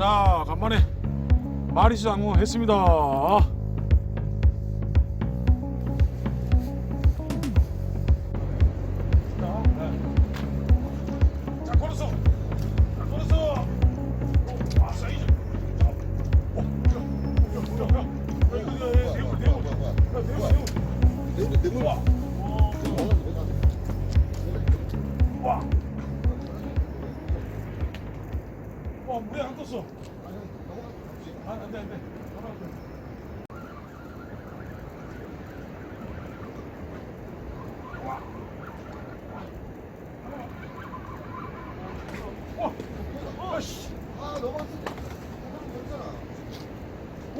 자 간만에 마리수 장어 했습니다 자 걸었어 아 어.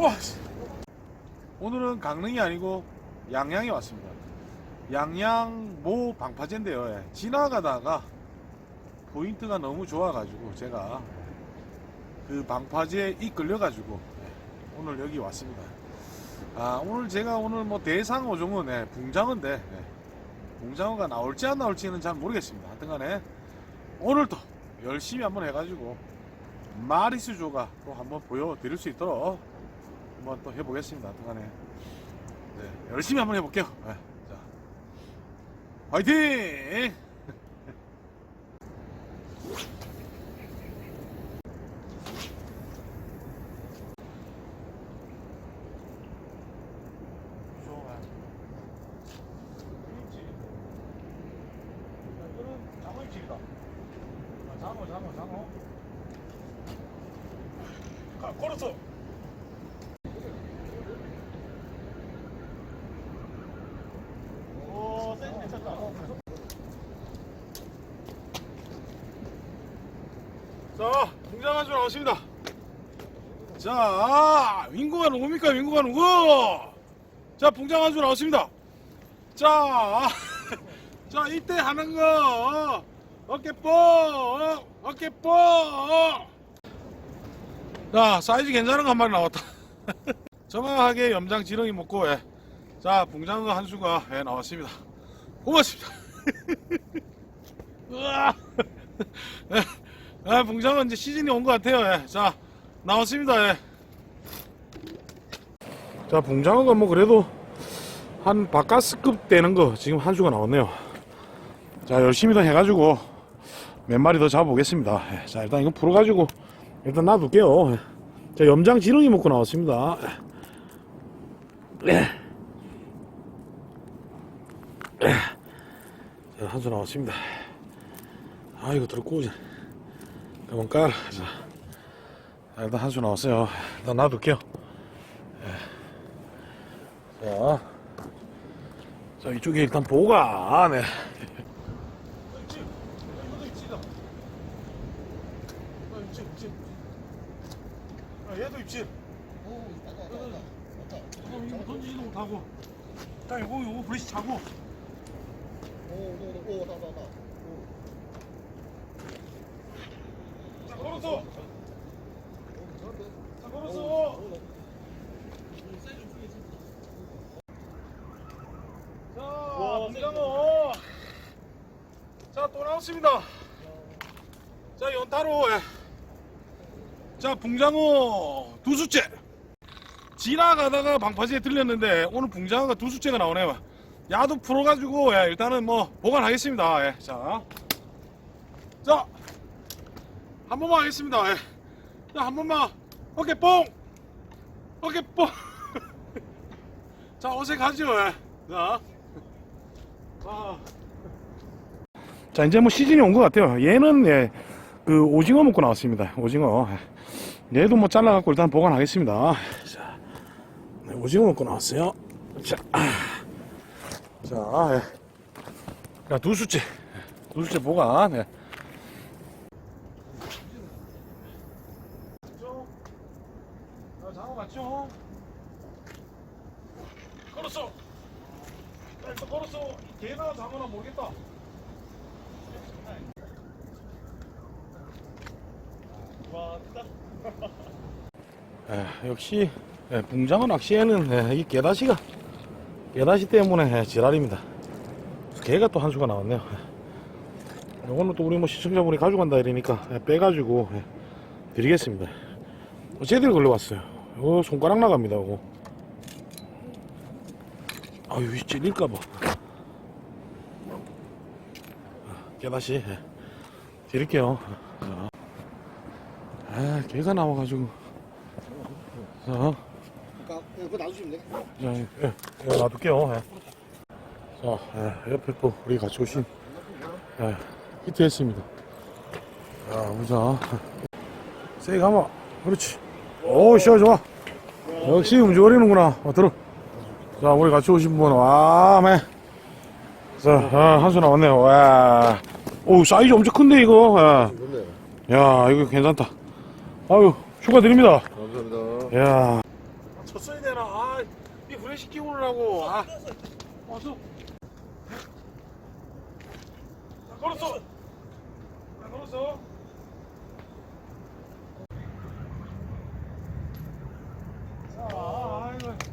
와. 씨. 오늘은 강릉이 아니고 양양에 왔습니다. 양양 모 방파제인데요. 예. 지나가다가 포인트가 너무 좋아가지고 제가 그 방파제에 이끌려가지고 예, 오늘 여기 왔습니다. 아 오늘 제가 오늘 뭐 대상 어종은 예, 붕장어인데 예, 붕장어가 나올지 안 나올지는 잘 모르겠습니다. 하여튼간에 오늘도 열심히 한번 해가지고 마리수 조가 또 한번 보여드릴 수 있도록 한번 또 해보겠습니다. 하여튼간에 네, 열심히 한번 해볼게요. 예, 자, 화이팅! 장어, 장어, 장어. 가, 걸었어. 오, 사이즈 괜찮다. 자, 공장한 줄 나왔습니다. 자, 윙구가 누굽니까? 윙구가 누구? 자, 봉장한 줄 나왔습니다. 자, 자, 이때 하는 거, 어깨 뽕, 어깨 뽕. 자, 사이즈 괜찮은 거 한 마리 나왔다. 정확하게 염장 지렁이 먹고, 예. 자, 붕장어 한 수가 예, 나왔습니다. 고맙습니다. 으아. 예, 예, 붕장어 이제 시즌이 온 것 같아요. 예. 자, 나왔습니다. 예. 자, 붕장어가 뭐 그래도 한 바카스급 되는 거 지금 한 수가 나왔네요. 자, 열심히 더 해가지고 몇 마리 더 잡아보겠습니다. 예, 자, 일단 이거 풀어가지고 일단 놔둘게요. 예. 자, 염장 지렁이 먹고 나왔습니다. 예. 자, 한수 나왔습니다. 아, 이거 들어꼬지. 그 만 깔아. 자, 자, 일단 한 수 나왔어요. 일단 놔둘게요. 예. 자, 자, 이쪽에 일단 보관. 네. 얘도 입질. 어, 이거 던지지도 못하고. 자, 요거, 요거 브레시 차고. 자, 걸었어. 자, 걸었 어. 자, 또 나왔습니다. 자, 연타로. 예. 자, 붕장어 두 수째. 지나가다가 방파제에 들렸는데 오늘 붕장어가 두 수째가 나오네요. 야도 풀어가지고 예, 일단은 뭐 보관하겠습니다. 예, 자, 자, 한 번만 하겠습니다. 예. 자, 한 번만 어깨 뽕, 어깨 뽕. 자, 어색하죠. 예. 자, 아. 자, 이제 뭐 시즌이 온 것 같아요. 얘는 예, 그 오징어 먹고 나왔습니다. 오징어. 예. 얘도 뭐 잘라갖고 일단 보관하겠습니다. 자, 네, 오징어 먹고 나왔어요. 자, 아. 자, 예. 자, 두 수째. 두 수째 보관. 예. 자, 장어 맞죠? 걸었어. 자, 일단 걸었어. 개나 장어나 모르겠다. 에, 역시 예, 붕장어 낚시에는 예, 이 깨다시가 깨다시 때문에 예, 지랄입니다. 개가 또 한 수가 나왔네요. 예. 요거는 또 우리 뭐 시청자분이 가져간다 이러니까 예, 빼가지고 예, 드리겠습니다. 어, 제대로 걸려왔어요. 어, 손가락 나갑니다, 이거. 아유, 이 찔릴까봐. 깨다시, 예. 드릴게요. 자. 아, 개가 나와가지고. 자, 그러니까 그거 놔주시면 돼. 자, 예, 예, 놔둘게요. 예. 자, 예, 옆에 또 우리 같이 오신, 예, 히트했습니다. 자, 보자. 세게 가마. 그렇지. 오, 시원 좋아. 역시 움직거리는구나. 어, 들어. 자, 우리 같이 오신 분, 와, 매. 자, 아, 한수 나왔네요. 와. 오, 사이즈 엄청 큰데, 이거. 예. 좋네요. 야, 이거 괜찮다. 아유, 축하드립니다. 감사합니다. 야. 쳤어야 되나? 아, 이 브레시 끼고 오라고. 아. 나 걸었어. 나 걸었어. 자, 아이고.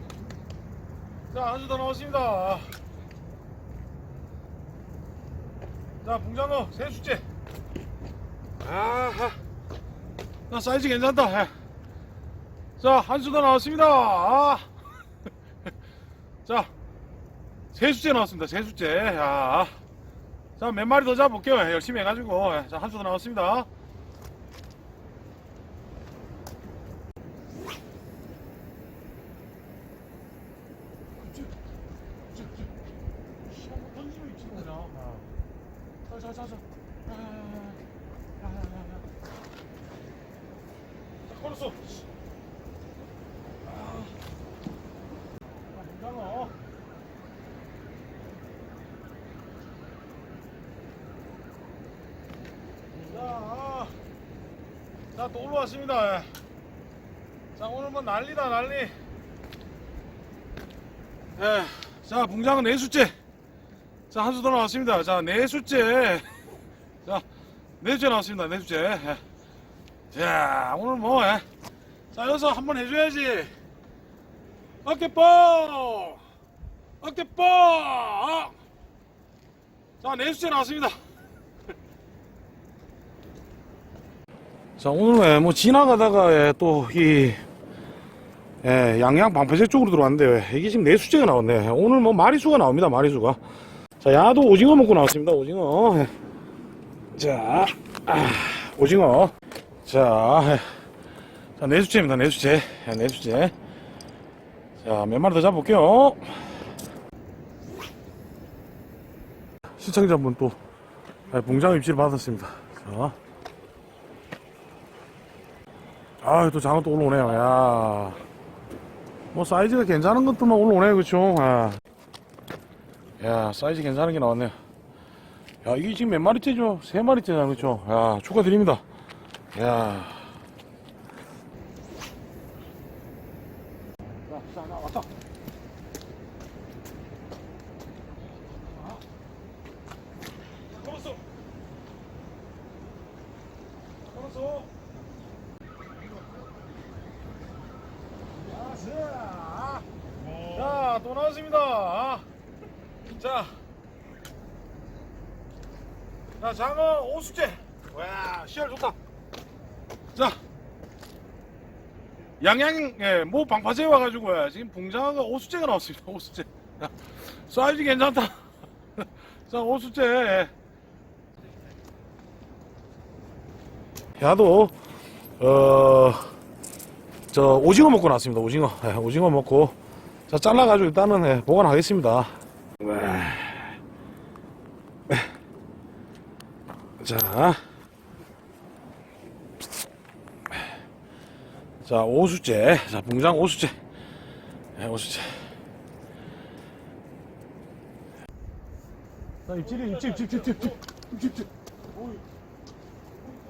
자, 한 주 더 나왔습니다. 자, 붕장어 세 수째. 아하. 나 사이즈 괜찮다. 예. 자, 한 수 더 나왔습니다. 아. 자, 세 수째 나왔습니다. 세 수째. 야. 자, 몇 마리 더 잡아볼게요. 예, 열심히 해가지고. 예, 자, 한 수 더 나왔습니다. 자, 자, 자, 자. 아, 아, 아, 아. 자, 걸었어. 아, 괜찮아. 자, 자, 또 올라왔습니다. 예. 자, 오늘 뭐 난리다, 난리. 예. 자, 붕장은 네 수째. 자, 한 수 더 나왔습니다. 자, 네 수째. 자, 네 수째 나왔습니다. 네 수째. 예. 자, 오늘 뭐, 예. 자, 여기서 한번 해줘야지. 어깨뽕! 어깨뽕! 자, 네 수째 나왔습니다. 자, 오늘 예, 뭐 지나가다가 예, 또 이, 예, 양양 방패제 쪽으로 들어왔는데 예, 이게 지금 네 수째가 나왔네. 예, 오늘 뭐 마리수가 나옵니다. 마리수가. 자, 야도 오징어 먹고 나왔습니다. 오징어. 예. 자, 아, 오징어. 자, 예. 자, 네 수째입니다. 네. 예, 네 수째. 자, 몇 마리 더 잡아볼게요. 시청자분 또 예, 봉장 입지를 받았습니다. 자. 아, 또 장어 또 올라오네요. 야. 뭐 사이즈가 괜찮은 것들만 올라오네요. 그쵸? 야. 야, 사이즈 괜찮은 게 나왔네요. 야, 이게 지금 몇 마리째죠? 세 마리째잖아. 그쵸? 야, 축하드립니다. 야. 자, 자, 나 왔다. 걸었어. 걸었어. 자, 자, 또 나왔습니다. 자, 자, 장어 오수째. 와, 시알 좋다. 자, 양양, 예, 모 방파제 와가지고, 예, 지금 붕장어가 오수째가 나왔습니다. 오수째. 야, 사이즈 괜찮다. 자, 오수째. 예. 야도, 어, 저 오징어 먹고 나왔습니다. 오징어. 예, 오징어 먹고 자 잘라가지고 일단은 예, 보관하겠습니다. 네. 자, 자 오수째, 자 붕장 오수째, 예, 오수째. 자 입질이 입질 입질 입질 입질 입질. 오이,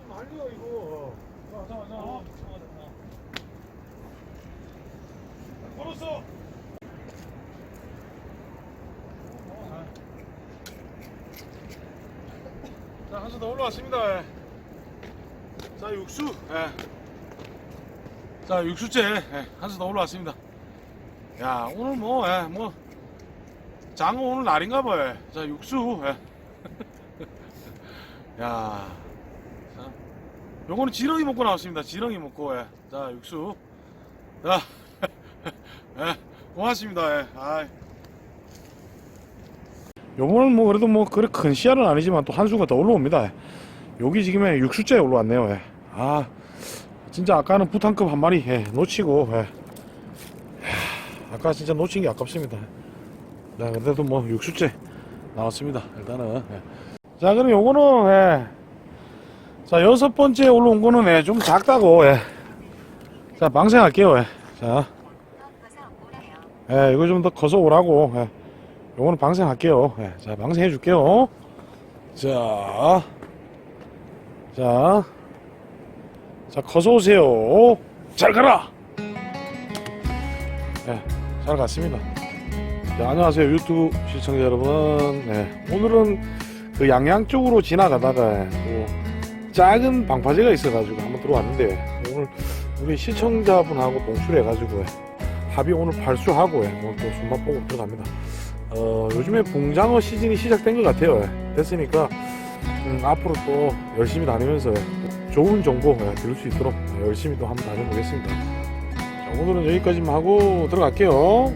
난리야 이거. 자, 자, 자. 걸었어. 자, 한 수 더 올라왔습니다. 예. 자, 육수. 예. 자, 육수째. 예. 한 수 더 올라왔습니다. 야, 오늘 뭐, 예, 뭐, 장어 오늘 날인가 봐요. 예. 자, 육수. 예. 야. 자. 요거는 지렁이 먹고 나왔습니다. 지렁이 먹고, 예. 자, 육수. 자, 예. 고맙습니다, 예. 아이. 요번은 뭐, 그래도 뭐, 그래 큰 씨알은 아니지만 또 한 수가 더 올라옵니다. 여기 지금에 육수째 올라왔네요, 예. 아, 진짜 아까는 부탄급 한 마리, 예, 놓치고, 예. 하, 아까 진짜 놓친 게 아깝습니다. 자, 그래도 뭐, 육수째 나왔습니다. 일단은. 예. 자, 그럼 요거는, 예. 자, 여섯 번째 올라온 거는, 예, 좀 작다고, 예. 자, 방생할게요, 예. 자, 예, 이거 좀 더 커서 오라고, 예. 요거는 방생할게요. 예. 자, 방생해 줄게요. 자, 자, 자, 커서 오세요. 잘 가라! 예, 잘 갔습니다. 네, 안녕하세요 유튜브 시청자 여러분 네, 오늘은 그 양양 쪽으로 지나가다가 또 작은 방파제가 있어가지고 한번 들어왔는데 오늘 우리 시청자분하고 동출해 가지고 합의 오늘 발수하고 오늘 또 손맛 보고 들어갑니다 어, 요즘에 붕장어 시즌이 시작된 것 같아요. 예, 됐으니까 음, 앞으로 또 열심히 다니면서 좋은 정보 예, 들을 수 있도록 열심히 또 한번 다녀보겠습니다. 자, 오늘은 여기까지만 하고 들어갈게요